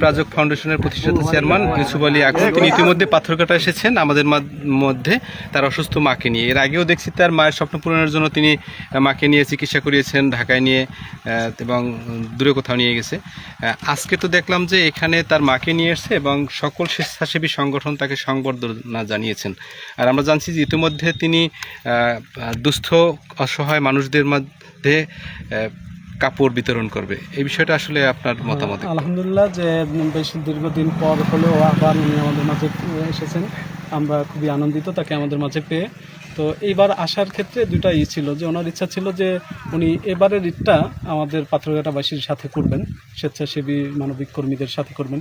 প্রাজক ফাউন্ডেশনের প্রতিষ্ঠাতা চেয়ারম্যান ইউসুফ আলী আকবর। তিনি ইতিমধ্যে পাথরঘাটা এসেছেন আমাদের মধ্যে তার অসুস্থ মাকে নিয়ে। এর আগেও দেখছি তার মায়ের স্বপ্ন পূরণের জন্য তিনি মাকে নিয়ে চিকিৎসা করিয়েছেন, ঢাকায় নিয়ে এবং দূরে কোথাও নিয়ে গেছে। আজকে তো দেখলাম যে এখানে তার মাকে নিয়ে এসছে এবং সকল স্বেচ্ছাসেবী সংগঠন তাকে সংবর্ধনা জানিয়েছেন। আর আমরা জানছি যে ইতিমধ্যে তিনি দুস্থ, অসহায় মানুষদের মধ্যে কাপড় বিতরণ করবে। এই বিষয়টা আসলে আপনার মতামত একটু। আলহামদুলিল্লাহ যে বেশ দীর্ঘদিন পর হলেও আবার উনি আমাদের মাঝে এসেছেন। আমরা খুবই আনন্দিত তাকে আমাদের মাঝে পেয়ে। তো এইবার আসার ক্ষেত্রে দুটা ই ছিল যে ওনার ইচ্ছা ছিল যে উনি এবারের ঈদটা আমাদের পাথরঘাটাবাসীর সাথে করবেন স্বেচ্ছাসেবী মানবিক কর্মীদের সাথে করবেন।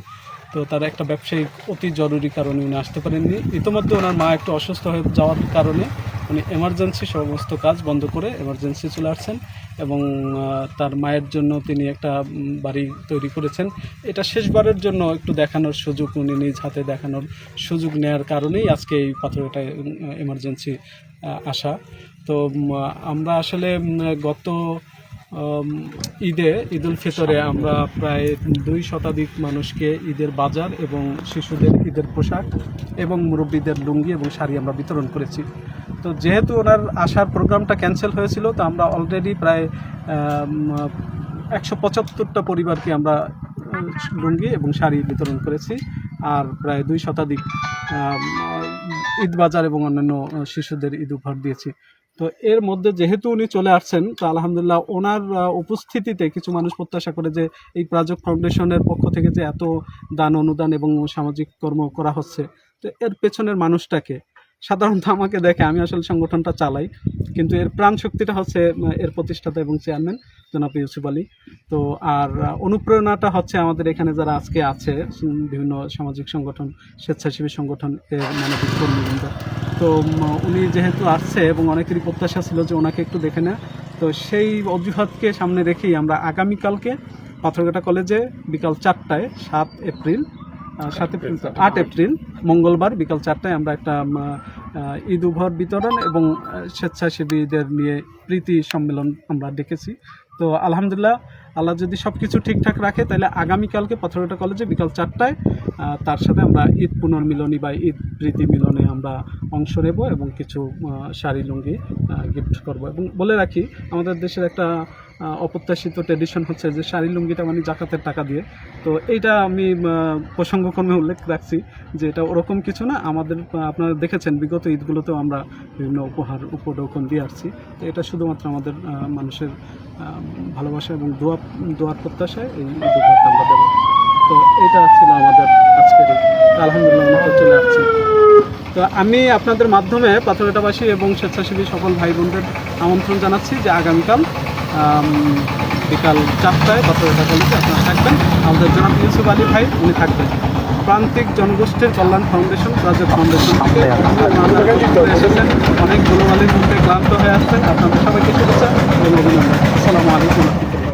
তো তার একটা ব্যবসায়িক অতি জরুরি কারণে উনি আসতে পারেননি। ইতিমধ্যে ওনার মা একটু অসুস্থ হয়ে যাওয়ার কারণে উনি এমার্জেন্সি সমস্ত কাজ বন্ধ করে এমার্জেন্সি চলে আসছেন এবং তার মায়ের জন্য তিনি একটা বাড়ি তৈরি করেছেন। এটা শেষবারের জন্য একটু দেখানোর সুযোগ উনি নিজ হাতে দেখানোর সুযোগ নেওয়ার কারণেই আজকে এই পাথরটা এমার্জেন্সি আসা। তো আমরা আসলে গত ঈদে ঈদ উল ফিতরে আমরা প্রায় দুই শতাধিক মানুষকে ঈদের বাজার এবং শিশুদের ঈদের পোশাক এবং মুরব্বীদের লুঙ্গি এবং শাড়ি আমরা বিতরণ করেছি। তো যেহেতু ওনার আসার প্রোগ্রামটা ক্যান্সেল হয়েছিল, তো আমরা অলরেডি প্রায় একশো পঁচাত্তরটা পরিবারকে আমরা লুঙ্গি এবং শাড়ি বিতরণ করেছি। আর প্রায় দুই শতাধিক ঈদ বাজার এবং অন্যান্য শিশুদের ঈদ উপহার দিয়েছি। তো এর মধ্যে যেহেতু উনি চলে আসছেন, তো আলহামদুলিল্লাহ ওনার উপস্থিতিতে কিছু মানুষ প্রত্যাশা করে যে এই প্রাজক ফাউন্ডেশনের পক্ষ থেকে যে এত দান, অনুদান এবং সামাজিক কর্ম করা হচ্ছে, তো এর পেছনের মানুষটাকে সাধারণত আমাকে দেখে, আমি আসলে সংগঠনটা চালাই, কিন্তু এর প্রাণ শক্তিটা হচ্ছে এর প্রতিষ্ঠাতা এবং চেয়ারম্যান জনাব ইউসুফ আলী। তো আর অনুপ্রেরণাটা হচ্ছে আমাদের এখানে যারা আজকে আছে বিভিন্ন সামাজিক সংগঠন, স্বেচ্ছাসেবী সংগঠন, এর মানবিক কর্মীবৃন্দ তো উনি যেহেতু আসছে এবং অনেকেরই প্রত্যাশা ছিল যে ওনাকে একটু দেখে নেয়, তো সেই অজুহাতকে সামনে রেখেই আমরা আগামীকালকে পাথরঘাটা কলেজে বিকাল চারটায়, সাত এপ্রিল সাত এপ্রিল আট এপ্রিল। মঙ্গলবার বিকাল চারটায় আমরা একটা ঈদ উভর বিতরণ এবং স্বেচ্ছাসেবীদের নিয়ে প্রীতি সম্মেলন আমরা ডেকেছি। তো আলহামদুলিল্লাহ, আল্লাহ যদি সব কিছু ঠিকঠাক রাখে, তাহলে আগামীকালকে পাথরঘাটা কলেজে বিকাল চারটায় তার সাথে আমরা ঈদ পুনর্মিলনী বা ঈদ প্রীতি মিলনে আমরা অংশ নেব এবং কিছু শাড়ি, লুঙ্গি গিফট করব। এবং বলে রাখি, আমাদের দেশের একটা অপ্রত্যাশিত ট্রেডিশন হচ্ছে যে শাড়ি, লুঙ্গিটা মানে জাকাতের টাকা দিয়ে। তো এইটা আমি প্রসঙ্গক্রমে উল্লেখ রাখছি যে এটা ওরকম কিছু না, আমাদের আপনারা দেখেছেন, বিগত ঈদগুলোতেও আমরা বিভিন্ন উপহার, উপঢৌকন দিয়ে আসছি। তো এটা শুধুমাত্র আমাদের মানুষের ভালোবাসা এবং দোয়া, দোয়ার প্রত্যাশায় এই উপহারটা আমরা দেবো। তো এটা ছিল আমাদের আজকের আলহামদুলিল্লাহ চলে আসছি। তো আমি আপনাদের মাধ্যমে পাথরঘাটাবাসী এবং স্বেচ্ছাসেবী সকল ভাই বোনদের আমন্ত্রণ জানাচ্ছি যে আগামীকাল বিকাল চারটায় পাথরঘাটা কলেজে আপনারা থাকবেন। আমাদের জনাব ইউসুফ আলী ভাই, উনি থাকবেন। প্রান্তিক জনগোষ্ঠীর কল্যাণ ফাউন্ডেশন প্রাজেক্ট ফাউন্ডেশন এসেছেন। অনেক গুণমালির মধ্যে ক্লান্ত হয়ে আসছেন আপনাদের সবাইকে শুভেচ্ছা এবং অভিনন্দন। আসসালামু আলাইকুম।